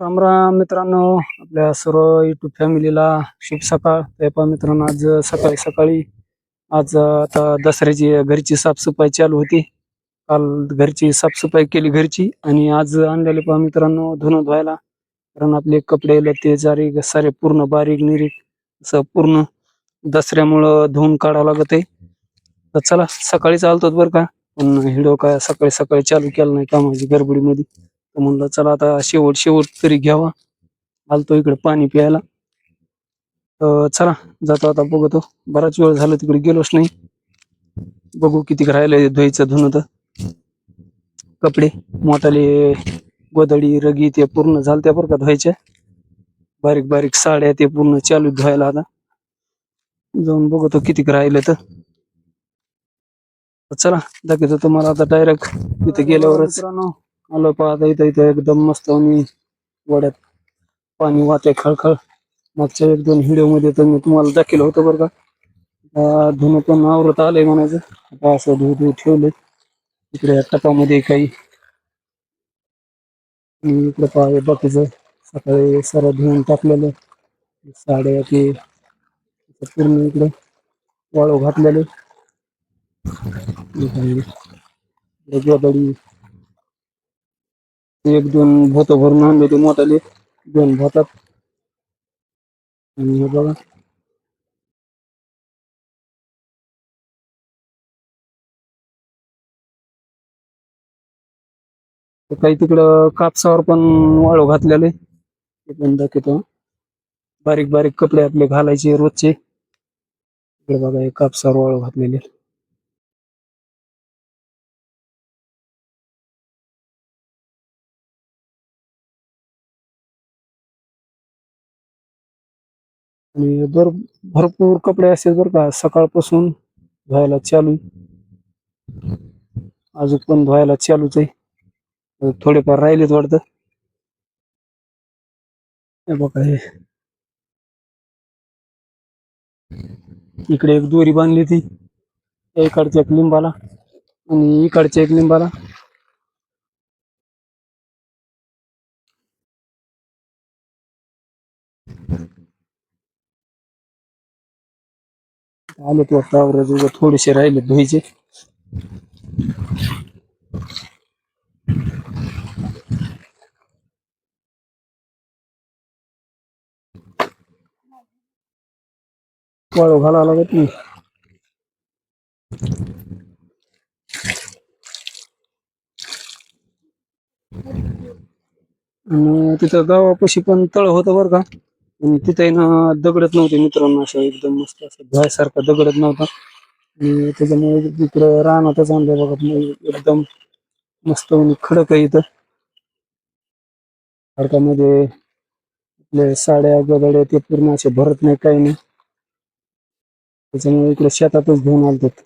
राम राम मित्रांनो आपल्या सर्व युट्यूब फॅमिलीला शुभ सकाळ. पेपा मित्रांनो आज सकाळी सकाळी आज आता दसऱ्याची घरची साफसफाई चालू होती. काल घरची साफसफाई केली घरची आणि आज आणलेले पहा मित्रांनो धुणं धुवायला. कारण आपले कपडे लते जारी सारे पूर्ण बारीक निरीक असं पूर्ण दसऱ्यामुळं धुवून काढावं लागत आहे. तर चला सकाळी चालतो बरं का. पण हिडो काय सकाळी सकाळी चालू केलं नाही कामाची गडबडीमध्ये. म्हणलं चला आता शेवट शेवट तरी घ्यावा. आलतो इकडे पाणी प्यायला. चला जातो आता बघतो. बराच वेळ झाला तिकडे गेलोच नाही. बघू किती राहिलंय धुवायचं धुणं तर कपडे मोठाले गोदडी रगी ते पूर्ण झालत्या बरं का धुवायच्या. बारीक बारीक साड्या ते पूर्ण चालू धुवायला आता. जाऊन बघतो किती राहिलं तर. तर चला दाखवतो तुम्हाला आता डायरेक्ट तिथे गेल्यावरच. आलो पाहता इथं इथं एकदम मस्त आणि वड्यात पाणी वाहते खळखळ. मागच्या एक दोन व्हिडिओमध्ये तर मी तुम्हाला दाखवलं होतं बरं का. धुणं पण आवरत आलंय म्हणायचं. आता असं धुऊ धुऊ ठेवलंय. इकडे टपामध्ये काही इकडे पहा बाकीचं सकाळी सारा धुवून टाकलेलं. साड्या ते पूर्ण इकडे वाळू घातलेले. गोदडी एक दोन भोत भरून आणले ते मोठाले दोन भोतात. आणि हे बघा. काही तिकडं कापसावर पण वाळू घातलेले. ते पण दाखवतो. बारीक बारीक कपडे आपले घालायचे रोजचे. इकडे बघा हे कापसावर वाळू घातलेले. आणि भर भरपूर कपडे असेल बरं का सकाळपासून धुवायला चालू अजून पण धुवायला चालूच आहे. थोडेफार राहिलेत वाटतं. हे बघा हे. इकडे एक दोरी बांधली ती इकडच्या एक लिंबाला आणि इकडच्या एक लिंबाला. आले ते वावरात थोडेसे राहिले धुईचे वाळू घालावं लागत नाही. आणि तिथं गावापाशी पण तळ होतं बरं का. आणि तिथे ना दगडत नव्हते मित्रांनो असं एकदम मस्त असं झाड सारखं दगडत नव्हता. आणि त्याच्यामुळे तिकडं रानातच आणलं बघा म्हणजे एकदम मस्त आणि खडक आहे इथं. खडकामध्ये आपले साड्या गदड्या ते पूर्ण असे भरत नाही काही नाही. त्याच्यामुळे इकडे शेतातच घेऊन आलतात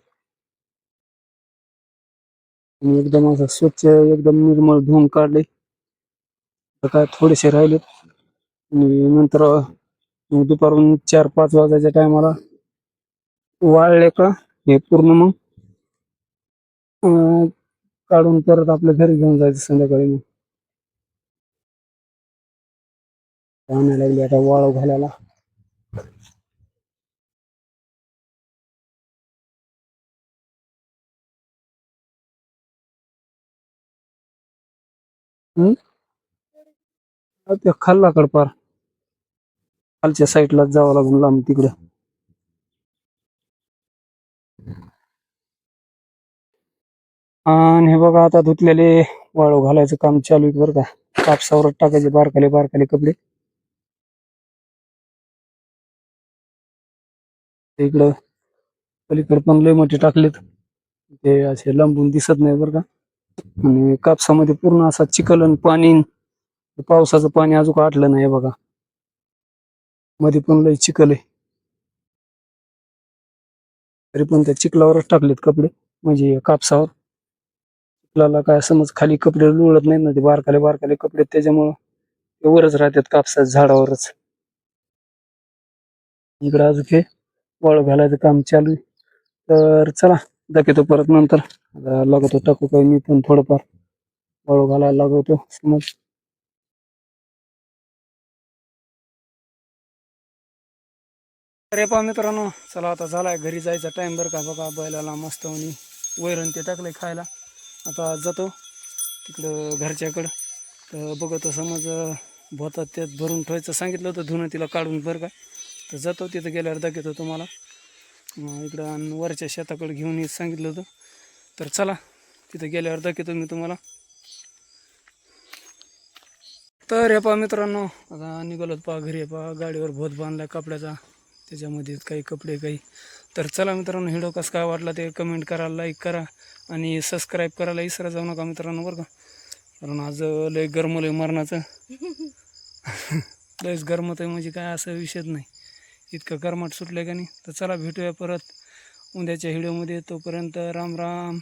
आणि एकदम असं स्वच्छ एकदम निर्मळ धुवून काढले. तर काय थोडेसे राहिलेत. आणि नंतर दुपारून चार पाच वाजायच्या टायमाला वाळले का हे पूर्ण मग काढून परत आपल्या घरी घेऊन जायचं संध्याकाळी मग. पाहण्या लागली आता वाळू घालायला. हम्म? ते खाल्ला कडपार. खालच्या साईडलाच जावं लागून लांब तिकडे. आणि हे बघा आता धुतलेले वाळू घालायचं काम चालू आहे बरं का. कापसावर टाकायचे बारकाले बारकाले कपडे. इकडं पलीकडे पण लय मोठे टाकलेत. ते असे लांबून दिसत नाही बरं का. आणि कापसामध्ये पूर्ण असा चिखल आणि पाणी पावसाचं पाणी अजून आटलं नाही बघा. मध्ये पण लय चिखल आहे. तरी पण त्या चिखलावरच टाकलेत कपडे म्हणजे कापसावर. चिखलाला काय समज खाली कपडे लुळत नाही ना ते बारकाले बारकाले कपडे त्याच्यामुळं ते वरच राहतात कापसाच्या झाडावरच. इकडे अजून हे वाळू घालायचं काम चालू आहे. तर चला दाखवतो परत नंतर. लागतो टाकू काही मी पण थोडंफार. वाळू घालायला लागवतो समज. अरे पहा मित्रांनो चला आता झालाय घरी जायचा टाईम बरं का. बघा बैलाला मस्त आणि वैरण ते टाकलंय खायला. आता जातो तिकडं घरच्याकडं. तर बघतो समज भोतात त्यात भरून ठेवायचं सांगितलं होतं धुणं तिला काढून बरं का. तर जातो तिथं गेल्यावर दाखवतो तुम्हाला. इकडं आणि वरच्या शेताकडे घेऊन ये सांगितलं होतं. तर चला तिथं गेल्यावर दाखवतो मी तुम्हाला. तर हे पहा मित्रांनो आता निघालो पहा घरी. आहे पहा गाडीवर भोत बांधला कपड्याचा. त्याच्यामध्ये काही कपडे काही. तर चला मित्रांनो व्हिडिओ कसं काय वाटला ते कमेंट करा लाईक करा आणि सबस्क्राईब करायला विसरा जाऊ नका मित्रांनो बरं का? कारण आज लय गरमलं आहे मरणाचं. लयच गरमत आहे म्हणजे काय असं विषयच नाही. इतकं गरमाट सुटलं का नाही? तर चला भेटूया परत उद्याच्या व्हिडिओमध्ये. तोपर्यंत राम राम.